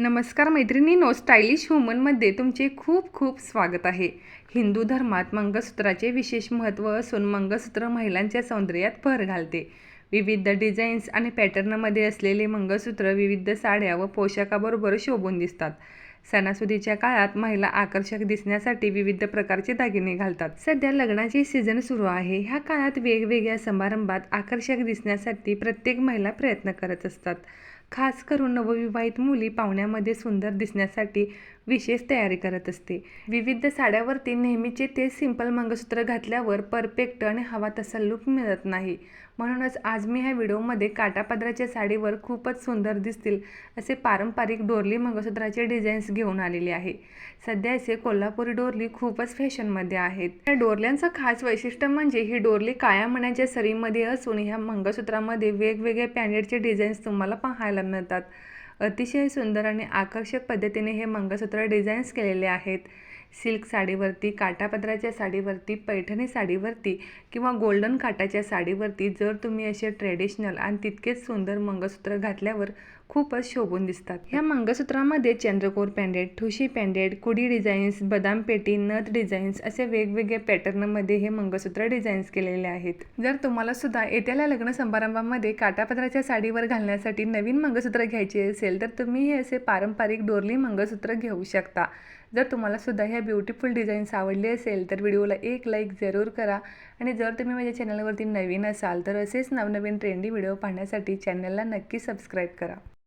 नमस्कार मैत्रिणींनो स्टायलिश वुमनमध्ये तुमचे खूप खूप स्वागत आहे. हिंदू धर्मात मंगळसूत्राचे विशेष महत्त्व असून मंगळसूत्र महिलांच्या सौंदर्यात भर घालते. विविध डिझाईन्स आणि पॅटर्नमध्ये असलेले मंगळसूत्र विविध साड्या व पोशाखाबरोबर शोभून दिसतात. सणासुदीच्या काळात महिला आकर्षक दिसण्यासाठी विविध प्रकारचे दागिने घालतात. सध्या लग्नाचे सीझन सुरू आहे. ह्या काळात वेगवेगळ्या समारंभात आकर्षक दिसण्यासाठी प्रत्येक महिला प्रयत्न करत असतात. खास करून नवविवाहित मुली पाहुण्यामध्ये सुंदर दिसण्यासाठी विशेष तयारी करत असते. विविध साड्यावरती नेहमीचे ते सिंपल मंगळसूत्र घातल्यावर परफेक्ट आणि हवा तसा लुक मिळत नाही. म्हणूनच आज मी ह्या व्हिडिओमध्ये काटापदराच्या साडीवर खूपच सुंदर दिसतील असे पारंपरिक डोरली मंगळसूत्राचे डिझाईन्स घेऊन आलेले आहे. सध्या असे कोल्हापुरी डोरली खूपच फॅशनमध्ये आहेत. या डोरल्यांचं खास वैशिष्ट्य म्हणजे ही डोरली काळ्या मण्याच्या सरीमध्ये असून ह्या मंगळसूत्रामध्ये वेगवेगळ्या पॅनेटचे डिझाईन्स तुम्हाला पाहायला मिळतात अतिशय सुंदर आणि आकर्षक पद्धतीने हे मंगळसूत्र डिझाईन्स केलेले आहेत. सिल्क साडीवरती काटापदराच्या साडीवरती पैठणी साडीवरती किंवा गोल्डन काटाच्या साडीवरती जर तुम्ही असे ट्रेडिशनल आणि तितकेच सुंदर मंगळसूत्र घातल्यावर खूपच शोभून दिसतात. ह्या मंगळसूत्रामध्ये चंद्रकोर पॅन्डेट ठुशी पॅन्डेट कुडी डिझाईन्स बदाम पेटी नथ डिझाईन्स असे वेगवेगळ्या पॅटर्नमध्ये हे मंगळसूत्र डिझाईन्स केलेले आहेत. जर तुम्हाला सुद्धा येत्याला लग्न समारंभामध्ये काटापदराच्या साडीवर घालण्यासाठी नवीन मंगळसूत्र घ्यायचे असेल असेल तर तुम्ही हे असे पारंपरिक डोरली मंगळसूत्र घेऊ शकता. जर तुम्हाला सुद्धा ह्या ब्युटिफुल डिझाईन्स आवडले असेल तर व्हिडिओला एक लाईक जरूर करा. आणि जर तुम्ही माझ्या चॅनलवरती नवीन असाल तर असेच नवनवीन ट्रेंडी व्हिडिओ पाहण्यासाठी चॅनलला नक्की सबस्क्राईब करा.